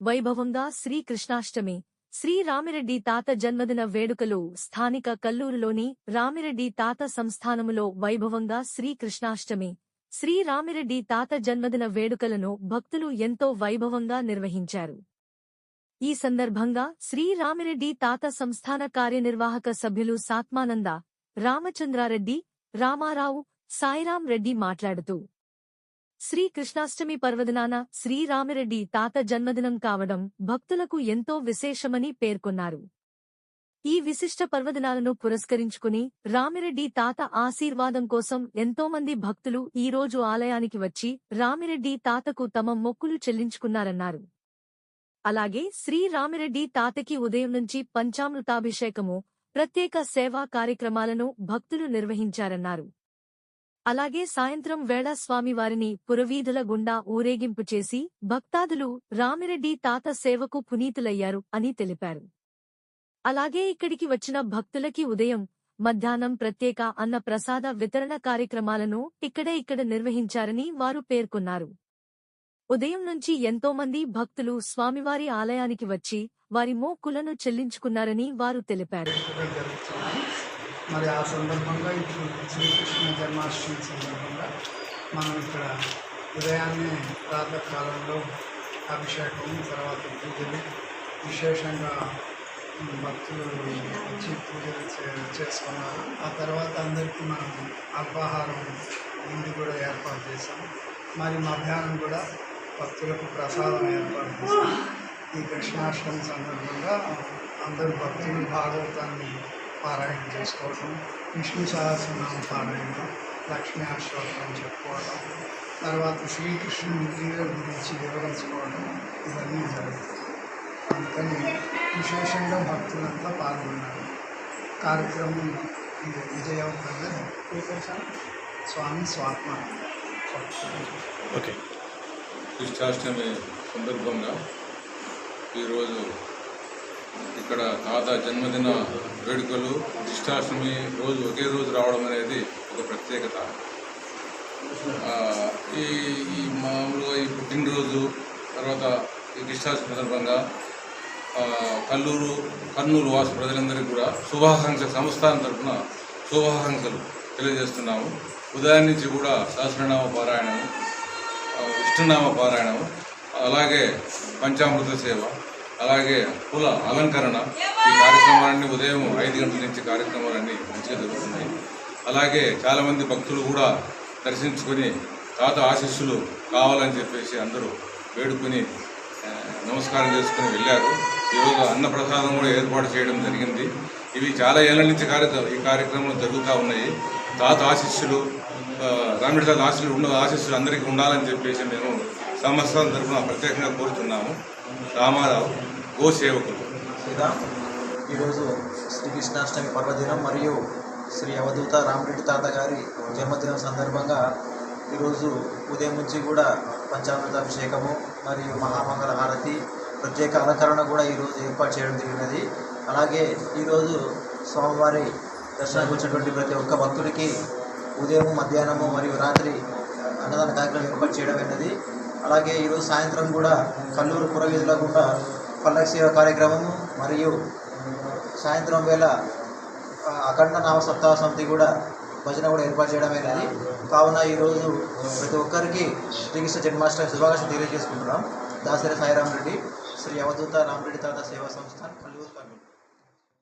వైభవంగా శ్రీకృష్ణాష్టమి. శ్రీరామిరెడ్డి తాత జన్మదిన వేడుకలు స్థానిక కల్లూరులోని రామిరెడ్డి తాత సంస్థానములో వైభవంగా శ్రీకృష్ణాష్టమి. శ్రీరామిరెడ్డి తాత జన్మదిన వేడుకలను భక్తులు ఎంతో వైభవంగా నిర్వహించారు. ఈ సందర్భంగా శ్రీరామిరెడ్డి తాత సంస్థాన కార్యనిర్వాహక సభ్యులు సాత్మానంద రామచంద్రారెడ్డి రామారావు సాయిరాం రెడ్డి మాట్లాడుతూ శ్రీ కృష్ణాష్టమి పర్వదినాన శ్రీరామిరెడ్డి తాత జన్మదినం కావడం భక్తులకు ఎంతో విశేషమని పేర్కొన్నారు. ఈ విశిష్ట పర్వదినాలను పురస్కరించుకుని రామిరెడ్డి తాత ఆశీర్వాదం కోసం ఎంతోమంది భక్తులు ఈ రోజు ఆలయానికి వచ్చి రామిరెడ్డి తాతకు తమ మొక్కులు చెల్లించుకున్నారన్నారు. అలాగే శ్రీరామిరెడ్డి తాతకి ఉదయం నుంచి పంచామృతాభిషేకము ప్రత్యేక సేవా కార్యక్రమాలను భక్తులు నిర్వహించారన్నారు. అలాగే సాయంత్రం వేళ స్వామివారిని పురవీధుల గుండా ఊరేగింపు చేసి భక్తాదులు రామిరెడ్డి తాత సేవకు పునీతులయ్యారు అని తెలిపారు. అలాగే ఇక్కడికి వచ్చిన భక్తులకి ఉదయం మధ్యాహ్నం ప్రత్యేక అన్న ప్రసాద వితరణ కార్యక్రమాలను ఇక్కడే ఇక్కడ నిర్వహించారని వారు పేర్కొన్నారు. ఉదయం నుంచి ఎంతోమంది భక్తులు స్వామివారి ఆలయానికి వచ్చి వారి మోక్కులను చెల్లించుకున్నారని వారు తెలిపారు. మరి ఆ సందర్భంగా ఇప్పుడు శ్రీకృష్ణ జన్మాష్టమి సందర్భంగా మనం ఇక్కడ ఉదయాన్నే ప్రాతకాలంలో అభిషేకం తర్వాత పూజలు విశేషంగా భక్తులు వచ్చి పూజలు చే- చేసుకున్నారు. ఆ తర్వాత అందరికీ మనం అల్పాహారం ముందు కూడా ఏర్పాటు చేశాం. మరి మధ్యాహ్నం కూడా భక్తులకు ప్రసాదం ఏర్పాటు చేశాం. ఈ కృష్ణాష్టమి సందర్భంగా అందరూ భక్తులు భాగవతాన్ని పారాయణ చేసుకోవటం విష్ణు సహస్రనామ పారాయణ లక్ష్మీ అష్టోత్తరం చెప్పుకోవడం తర్వాత శ్రీకృష్ణుని లీల గురించి వివరించుకోవడం ఇవన్నీ జరుగుతాయి అందుకని విశేషంగా భక్తులంతా పాల్గొన్నారు కార్యక్రమం ఇది విజయవంతంగా జరిగింది. స్వామి స్వాత్మ ఓకే కృష్ణాష్టమి సందర్భంగా ఈరోజు ఇక్కడ తాత జన్మదిన వేడుకలు కృష్ణాష్టమి రోజు ఒకే రోజు రావడం అనేది ఒక ప్రత్యేకత. ఈ ఈ మామూలుగా ఈ పుట్టినరోజు తర్వాత ఈ కృష్ణాష్టమి సందర్భంగా కల్లూరు కర్నూలు వాసు ప్రజలందరికీ కూడా శుభాకాంక్ష సంస్థానం తరఫున శుభాకాంక్షలు తెలియజేస్తున్నాము. ఉదయం నుంచి కూడా సహస్రనామ పారాయణము విష్ణునామ పారాయణం అలాగే పంచామృత సేవ అలాగే పూల అలంకరణ ఈ కార్యక్రమాలన్నీ ఉదయం ఐదు గంటల నుంచి కార్యక్రమాలన్నీ మంచిగా జరుగుతున్నాయి అలాగే చాలామంది భక్తులు కూడా దర్శించుకొని తాత ఆశీస్సులు కావాలని చెప్పేసి అందరూ వేడుకొని నమస్కారం చేసుకుని వెళ్ళారు. ఈరోజు అన్నప్రసాదం కూడా ఏర్పాటు చేయడం జరిగింది. ఇవి చాలా ఏళ్ళ నుంచి కార్యక్రమం ఈ కార్యక్రమాలు జరుగుతూ ఉన్నాయి. తాత ఆశీస్సులు రామిడి తాత ఆశీస్సులు ఉన్న ఆశీస్సులు అందరికీ ఉండాలని చెప్పేసి మేము సంవత్సరం తరఫున ప్రత్యేకంగా కోరుతున్నాము. రామారావు గో సేవకులు శ్రీరామ్ ఈరోజు శ్రీకృష్ణాష్టమి పర్వదినం మరియు శ్రీ అవధూత రామరెడ్డి తాత గారి జన్మదినం సందర్భంగా ఈరోజు ఉదయం నుంచి కూడా పంచామృత అభిషేకము మరియు మహామంగళ హారతి ప్రత్యేక అలంకరణ కూడా ఈరోజు ఏర్పాటు చేయడం జరిగినది. అలాగే ఈరోజు స్వామివారి దర్శనానికి వచ్చినటువంటి ప్రతి ఒక్క భక్తుడికి ఉదయం మధ్యాహ్నము మరియు రాత్రి అన్నదాన కార్యక్రమం ఏర్పాటు చేయడం అనేది అలాగే ఈరోజు సాయంత్రం కూడా కల్లూరు పురవీధిలో కూడా పల్లకి సేవ కార్యక్రమము మరియు సాయంత్రం వేళ అఖండ నామ సప్తాహ సమితి కూడా భజన కూడా ఏర్పాటు చేయడమే అనేది కావున ఈరోజు ప్రతి ఒక్కరికి శ్రీకృష్ణ జన్మాష్టమి శుభాకాంక్షలు తెలియజేసుకుంటున్నాం. దాసరి సాయిరామ్ రెడ్డి శ్రీ అవధూత రామరెడ్డి తాత సేవా సంస్థ కల్లూరు కర్నూలు